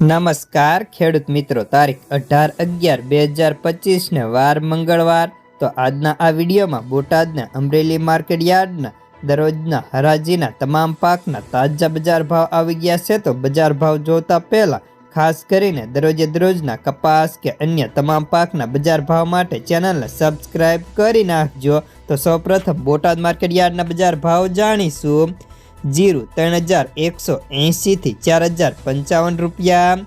નમસ્કાર, ખેડૂત મિત્રો. તારીખ અઢાર અગિયાર બે હજાર પચીસને વાર મંગળવાર. તો આજના આ વિડીયોમાં બોટાદના અમરેલી માર્કેટ યાર્ડના, દરરોજના હરાજીના તમામ પાકના તાજા બજાર ભાવ આવી ગયા છે. તો બજાર ભાવ જોતા પહેલા ખાસ કરીને દરરોજે દરરોજના કપાસ કે અન્ય તમામ પાકના બજાર ભાવ માટે ચેનલને સબસ્ક્રાઇબ કરી નાખજો. તો સૌપ્રથમ બોટાદ માર્કેટ યાર્ડના બજાર ભાવ જાણીશું. જીરું ત્રણ હજાર એકસો એંશીથી ચાર હજાર પંચાવન રૂપિયા,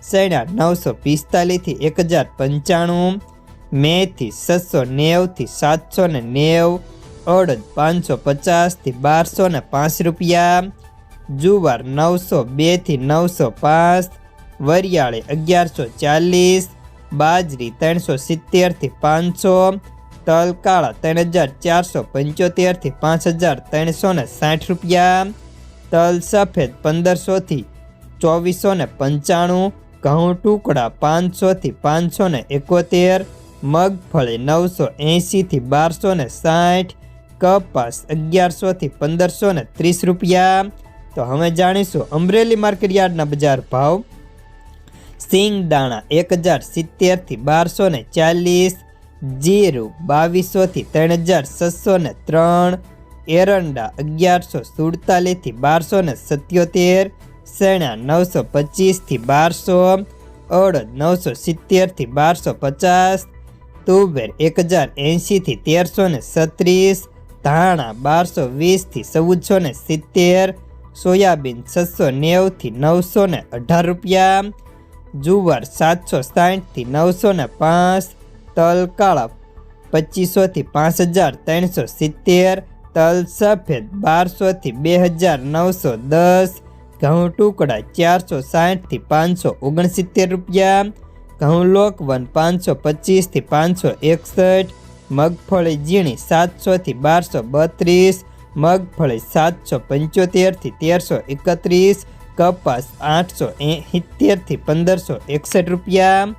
સૈણા નવસો પિસ્તાલીસથી એક હજાર પંચાણું, મેથી છસો નેવથી સાતસો ને નેવ, અડદ પાંચસો પચાસથી બારસો ને પાંચ રૂપિયા, જુવાર નવસો બેથી નવસો પાંચ, વરિયાળી અગિયારસો ચાલીસ, બાજરી ત્રણસો સિત્તેરથી પાંચસો તલ કાળા ત્રણ હજાર ચારસો પંચોતેરથી પાંચ હજાર ત્રણસો ને સાઠ રૂપિયા. તલ સફેદ પંદરસોથી ચોવીસો ને પંચાણું. ઘઉં ટુકડા પાંચસોથી પાંચસો ને એકોતેર. મગફળી નવસો એંશીથી બારસો ને સાઠ. કપાસ અગિયારસોથી પંદરસો ને ત્રીસ રૂપિયા. તો હવે જાણીશું અમરેલી માર્કેટ યાર્ડના બજાર ભાવ. સિંગ દાણા એક હજાર સિત્તેરથી બારસો ને ચાલીસ. જીરું બાવીસોથી ત્રણ હજાર છસો ને ત્રણ, એરંડા અગિયારસો સુડતાલીસથી બારસો ને સત્યોતેર સેણા નવસો પચીસથી બારસો અડદ નવસો સિત્તેરથી બારસો પચાસ, તુવેર એક હજાર એંશીથી તેરસો ને છત્રીસ, ધાણા બારસો વીસથી ચૌદસો ને સિત્તેર, સોયાબીન છસો નેવથી નવસો ને અઢાર રૂપિયા, જુવાર સાતસો સાઠથી નવસો ને પાંચ તલ કાળા પચીસોથી પાંચ હજાર ત્રણસો સિત્તેર, તલ સફેદ બારસોથી બે હજાર નવસો દસ, ઘઉં ટુકડા ચારસો સાઠથી પાંચસો ઓગણસિત્તેર રૂપિયા, ઘઉં લોકવન પાંચસો પચીસથી પાંચસો એકસઠ, મગફળી ઝીણી સાતસોથી બારસો બત્રીસ, મગફળી સાતસો પંચોતેરથી તેરસો એકત્રીસ, કપાસ આઠસો સિત્તેરથી પંદરસો એકસઠ રૂપિયા.